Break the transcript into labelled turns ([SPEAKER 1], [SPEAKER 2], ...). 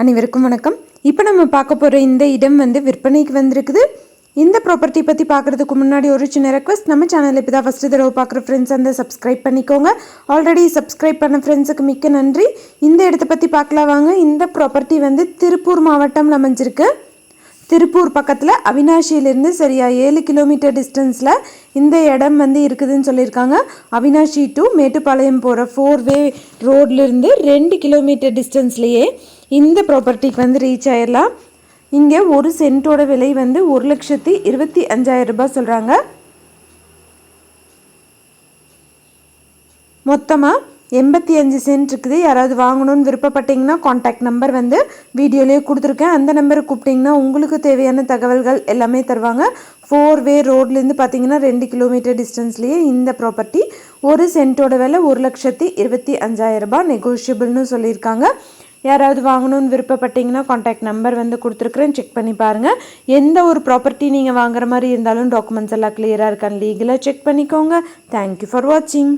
[SPEAKER 1] அனைவருக்கும் வணக்கம். இப்போ நம்ம பார்க்க போகிற இந்த இடம் வந்து விற்பனைக்கு வந்திருக்குது. இந்த ப்ராப்பர்ட்டி பற்றி பார்க்குறதுக்கு முன்னாடி ஒரு சின்ன ரெக்வஸ்ட் நம்ம சேனல் இப்போ தான் ஃபஸ்ட்டு தடவை பார்க்குற ஃப்ரெண்ட்ஸ் அந்த சப்ஸ்கிரைப் பண்ணிக்கோங்க. ஆல்ரெடி சப்ஸ்கிரைப் பண்ண ஃப்ரெண்ட்ஸுக்கு மிக்க நன்றி. இந்த இடத்த பற்றி பார்க்கலாம் வாங்க. இந்த ப்ராப்பர்ட்டி வந்து திருப்பூர் மாவட்டம் அமைஞ்சிருக்கு. திருப்பூர் பக்கத்தில் அவினாஷியிலேருந்து சரியா ஏழு கிலோமீட்டர் டிஸ்டன்ஸில் இந்த இடம் வந்து இருக்குதுன்னு சொல்லியிருக்காங்க. அவினாஷி டு மேட்டுப்பாளையம் போகிற ஃபோர் வே ரோட்லேருந்து ரெண்டு கிலோமீட்டர் டிஸ்டன்ஸ்லேயே இந்த ப்ராப்பர்ட்டிக்கு வந்து ரீச் ஆயிடலாம் இங்கே ஒரு சென்ட்டோட விலை வந்து ஒரு லட்சத்தி இருபத்தி அஞ்சாயிரம் ரூபாய் சொல்கிறாங்க மொத்தமாக எண்பத்தி அஞ்சு சென்ட் இருக்குது. யாராவது வாங்கணும்னு விருப்பப்பட்டீங்கன்னா காண்டாக்ட் நம்பர் வந்து வீடியோலேயே கொடுத்துருக்கேன். அந்த நம்பருக்கு கூப்பிட்டிங்கன்னா உங்களுக்கு தேவையான தகவல்கள் எல்லாமே தருவாங்க. ஃபோர் வே ரோட்லேருந்து பார்த்தீங்கன்னா ரெண்டு கிலோமீட்டர் டிஸ்டன்ஸ்லேயே இந்த ப்ராப்பர்ட்டி ஒரு சென்ட்டோட விலை ஒரு லட்சத்தி இருபத்தி அஞ்சாயிரரூபா நெகோஷியபிள்னு சொல்லியிருக்காங்க. யாராவது வாங்கணும்னு விருப்பப்பட்டீங்கன்னா காண்டாக்ட் நம்பர் வந்து கொடுத்துருக்குறேன். செக் பண்ணி பாருங்கள் எந்த ஒரு ப்ராப்பர்ட்டி நீங்கள் வாங்குற மாதிரி இருந்தாலும் டாக்குமெண்ட்ஸ் எல்லாம் கிளியராக இருக்கான்னு லீகலாக செக் பண்ணிக்கோங்க. தேங்க்யூ ஃபார் வாட்சிங்